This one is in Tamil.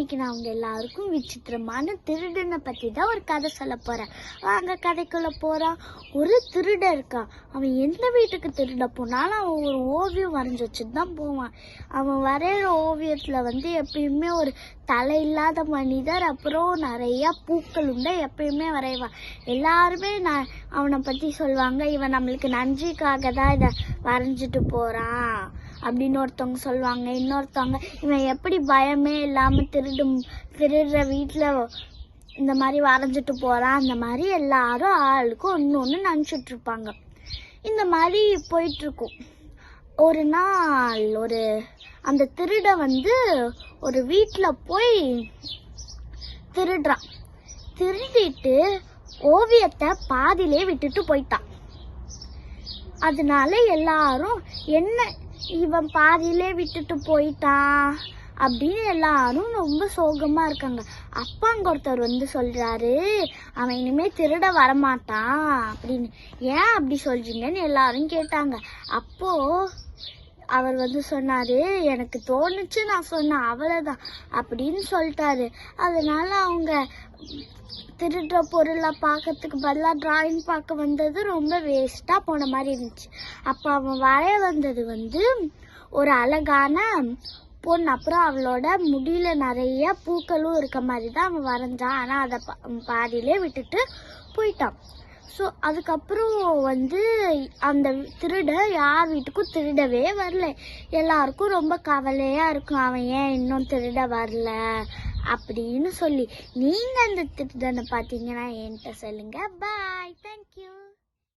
இன்னைக்கு நான் அவங்க எல்லாருக்கும் விசித்திரமான திருடனை பத்தி தான் ஒரு கதை சொல்ல போறேன். வாங்க கதைக்குள்ள போறான் ஒரு திருடன் இருக்கான். அவன் எந்த வீட்டுக்கு திருட போனாலும் அவன் ஒரு ஓவியம் வரைஞ்சி வச்சுட்டு தான் போவான். அவன் வரைகிற ஓவியத்துல வந்து எப்பயுமே ஒரு தலை இல்லாத மனிதர் அப்புறம் நிறைய பூக்கள் உண்டு எப்பயுமே வரைவான். எல்லாருமே நான் அவனை பத்தி சொல்லுவாங்க. இவன் நம்மளுக்கு நன்றிக்காக தான் இதை வரைஞ்சிட்டு போறான். அப்படின்னு ஒருத்தவங்க சொல்லுவாங்க. இன்னொருத்தவங்க இவன் எப்படி பயமே இல்லாமல் திருடும் திருடுற வீட்டில் இந்த மாதிரி வரைஞ்சிட்டு போகிறான் அந்த மாதிரி எல்லாரும் ஆளுக்கும் ஒன்று ஒன்று நினச்சிட்டு இருப்பாங்க. இந்த மாதிரி போயிட்டுருக்கும் ஒரு நாள் ஒரு அந்த திருட வந்து ஒரு வீட்டில் போய் திருடுறான். திருடிட்டு ஓவியத்தை பாதியிலே விட்டுட்டு போயிட்டான். அதனால எல்லாரும் என்ன இவன் பாதியிலே விட்டுட்டு போயிட்டான் அப்படின்னு எல்லாரும் ரொம்ப சோகமா இருக்காங்க. அப்பாங்க ஒருத்தர் வந்து சொல்றாரு அவன் இனிமே திருட வரமாட்டான் அப்படின்னு. ஏன் அப்படி சொல்றீங்கன்னு எல்லாரும் கேட்டாங்க. அப்போ அவர் வந்து சொன்னார் எனக்கு தோணுச்சு நான் சொன்னேன் அவ்வளோதான் அப்படின்னு சொல்லிட்டாரு. அதனால அவங்க திருடுற பொருளை பார்க்கறதுக்கு பதிலாக டிராயிங் பார்க்க வந்தது ரொம்ப வேஸ்ட்டாக போன மாதிரி இருந்துச்சு. அப்போ அவன் வரைய வந்தது வந்து ஒரு அழகான பொண்ணு. அப்புறம் அவளோட முடியில நிறைய பூக்களும் இருக்க மாதிரி தான் அவன் வரைஞ்சான். ஆனால் அதை பா- பாதியிலே விட்டுட்டு போயிட்டான். ஸோ அதுக்கப்புறம் வந்து அந்த திருட யார் வீட்டுக்கும் திருடவே வரல. எல்லாருக்கும் ரொம்ப கவலையாக இருக்கும். அவன் ஏன் இன்னும் திருட வரல? அப்படின்னு சொல்லி. நீங்கள் அந்த திருடனை பார்த்தீங்கன்னா என்கிட்ட சொல்லுங்கள் பாய் தேங்க்யூ